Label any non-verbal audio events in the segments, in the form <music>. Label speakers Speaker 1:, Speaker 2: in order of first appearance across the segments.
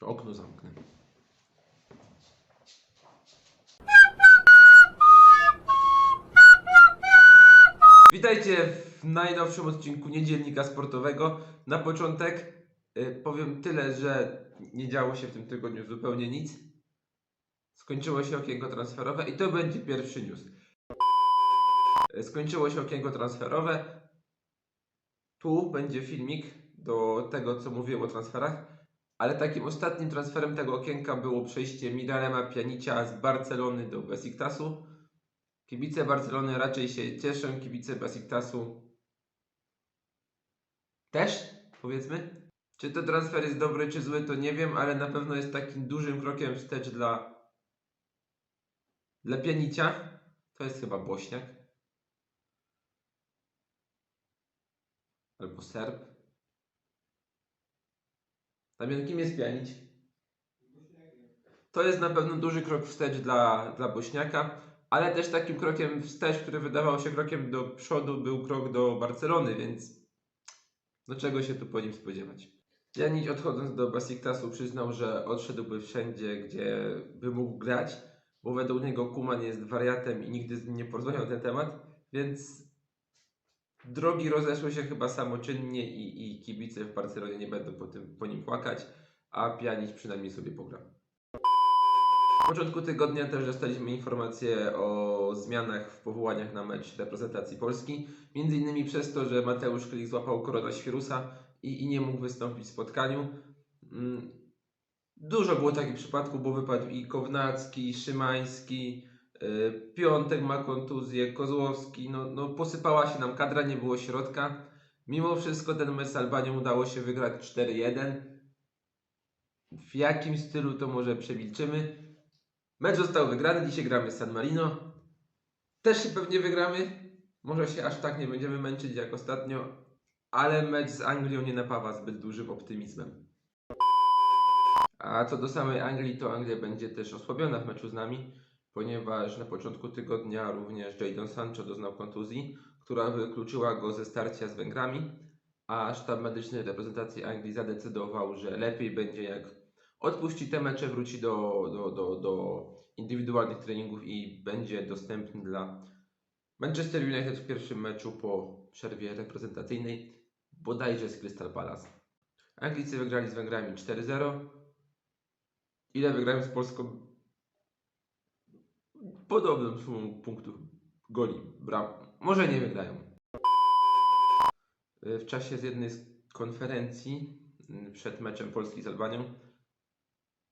Speaker 1: Okno zamknę. Witajcie w najnowszym odcinku Niedzielnika Sportowego. Na początek y, powiem tyle, że nie działo się w tym tygodniu zupełnie nic. Skończyło się okienko transferowe i to będzie pierwszy news. Y, Skończyło się okienko transferowe. Tu będzie filmik do tego, co mówiłem o transferach. Ale takim ostatnim transferem tego okienka było przejście Miralema Pjanicia z Barcelony do Besiktasu. Kibice Barcelony raczej się cieszą, kibice Besiktasu też, powiedzmy. Czy to transfer jest dobry, czy zły, to nie wiem, ale na pewno jest takim dużym krokiem wstecz dla dla Pianicia. To jest chyba Bośniak. Albo Serb. Damian, kim jest Pianić? To jest na pewno duży krok wstecz dla, dla Bośniaka, ale też takim krokiem wstecz, który wydawał się krokiem do przodu, był krok do Barcelony, więc do czego się tu po nim spodziewać? Janić odchodząc do Besiktasu przyznał, że odszedłby wszędzie, gdzie by mógł grać, bo według niego Kuman jest wariatem i nigdy z nim nie porozmawiał na ten temat, więc drogi rozeszły się chyba samoczynnie i, i kibice w Barcelonie nie będą po, tym, po nim płakać, a Pjanić przynajmniej sobie pogra. W początku tygodnia też dostaliśmy informacje o zmianach w powołaniach na mecz reprezentacji Polski. Między innymi przez to, że Mateusz Klik złapał koronawirusa i, i nie mógł wystąpić w spotkaniu. Mm, Dużo było takich przypadków, bo wypadł i Kownacki, i Szymański, Piątek ma kontuzję, Kozłowski. No, no posypała się nam kadra, nie było środka. Mimo wszystko ten mecz z Albanią udało się wygrać 4-1. W jakim stylu to może przemilczymy. Mecz został wygrany, dzisiaj gramy San Marino. Też się pewnie wygramy. Może się aż tak nie będziemy męczyć jak ostatnio, ale mecz z Anglią nie napawa zbyt dużym optymizmem. A co do samej Anglii, to Anglia będzie też osłabiona w meczu z nami, ponieważ na początku tygodnia również Jadon Sancho doznał kontuzji, która wykluczyła go ze starcia z Węgrami, a sztab medyczny reprezentacji Anglii zadecydował, że lepiej będzie jak odpuści te mecze, wróci do, do, do, do indywidualnych treningów i będzie dostępny dla Manchester United w pierwszym meczu po przerwie reprezentacyjnej, bodajże z Crystal Palace. Anglicy wygrali z Węgrami 4-0. Ile wygrałem z Polską? Podobną sumą punktów goli. Bram. Może nie wygrają. W czasie z jednej z konferencji mm, przed meczem Polski z Albanią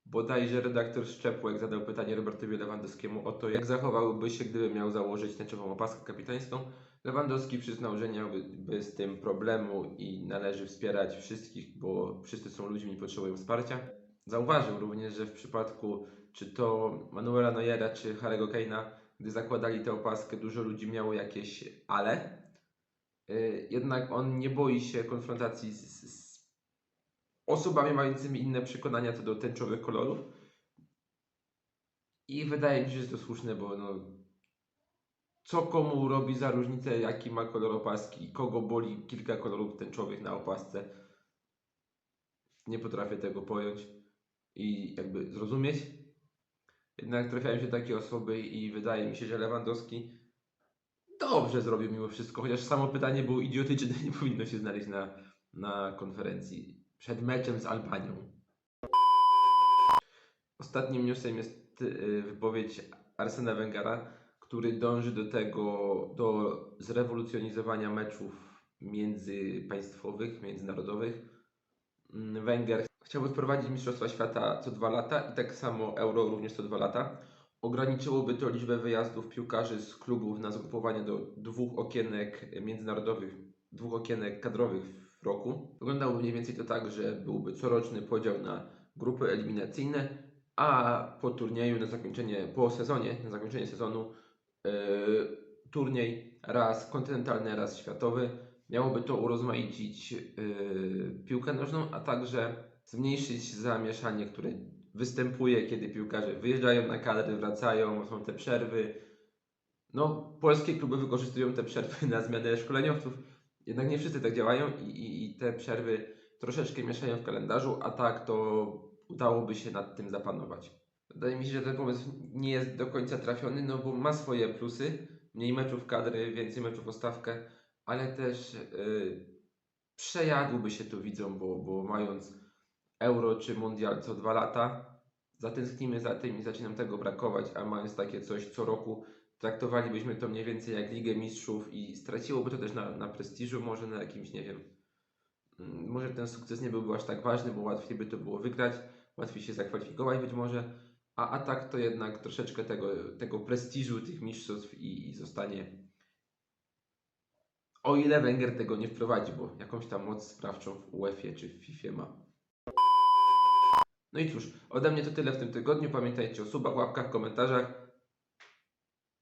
Speaker 1: bodajże redaktor Szczepłek zadał pytanie Robertowi Lewandowskiemu o to, jak zachowałby się, gdyby miał założyć tęczową opaskę kapitańską. Lewandowski przyznał, że nie miałby z tym problemu i należy wspierać wszystkich, bo wszyscy są ludźmi i potrzebują wsparcia. Zauważył również, że w przypadku czy to Manuela Neuera, czy Harry'ego Kane'a, gdy zakładali tę opaskę, dużo ludzi miało jakieś ale. Yy, Jednak on nie boi się konfrontacji z, z osobami mającymi inne przekonania co do tęczowych kolorów. I wydaje mi się, że to słuszne, bo no, co komu robi za różnicę, jaki ma kolor opaski kogo boli kilka kolorów tęczowych na opasce. Nie potrafię tego pojąć i jakby zrozumieć. Jednak trafiają się takie osoby i wydaje mi się, że Lewandowski dobrze zrobił mimo wszystko, chociaż samo pytanie było idiotyczne, <laughs> nie powinno się znaleźć na, na konferencji przed meczem z Albanią. Ostatnim newsem jest y, wypowiedź Arsena Wengera, który dąży do tego, do zrewolucjonizowania meczów międzypaństwowych, międzynarodowych. Mm, Wenger chciałby wprowadzić Mistrzostwa Świata co dwa lata i tak samo Euro również co dwa lata. Ograniczyłoby to liczbę wyjazdów piłkarzy z klubów na zgrupowanie do dwóch okienek międzynarodowych, dwóch okienek kadrowych w roku. Wyglądałoby mniej więcej to tak, że byłby coroczny podział na grupy eliminacyjne, a po turnieju na zakończenie, po sezonie, na zakończenie sezonu yy, turniej raz kontynentalny, raz światowy. Miałoby to urozmaicić yy, piłkę nożną, a także zmniejszyć zamieszanie, które występuje, kiedy piłkarze wyjeżdżają na kadry, wracają, są te przerwy. No, polskie kluby wykorzystują te przerwy na zmianę szkoleniowców, jednak nie wszyscy tak działają i, i, i te przerwy troszeczkę mieszają w kalendarzu, a tak to udałoby się nad tym zapanować. Wydaje mi się, że ten pomysł nie jest do końca trafiony, no bo ma swoje plusy. Mniej meczów kadry, więcej meczów o stawkę, ale też yy, przejadłoby się to widzom, bo, bo mając euro czy mundial co dwa lata, zatęsknimy za tym i zaczyna nam tego brakować, a mając takie coś co roku, traktowalibyśmy to mniej więcej jak Ligę Mistrzów i straciłoby to też na, na prestiżu, może na jakimś, nie wiem, mm, może ten sukces nie byłby aż tak ważny, bo łatwiej by to było wygrać, łatwiej się zakwalifikować być może, a, a tak to jednak troszeczkę tego, tego prestiżu tych mistrzostw i, i zostanie. O ile Węgier tego nie wprowadzi, bo jakąś tam moc sprawczą w UEFA czy w FIFA ma. No i cóż, ode mnie to tyle w tym tygodniu. Pamiętajcie o subach, łapkach, komentarzach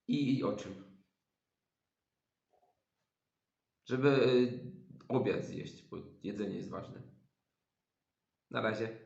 Speaker 1: i, i o czym? Żeby y, obiad zjeść, bo jedzenie jest ważne. Na razie.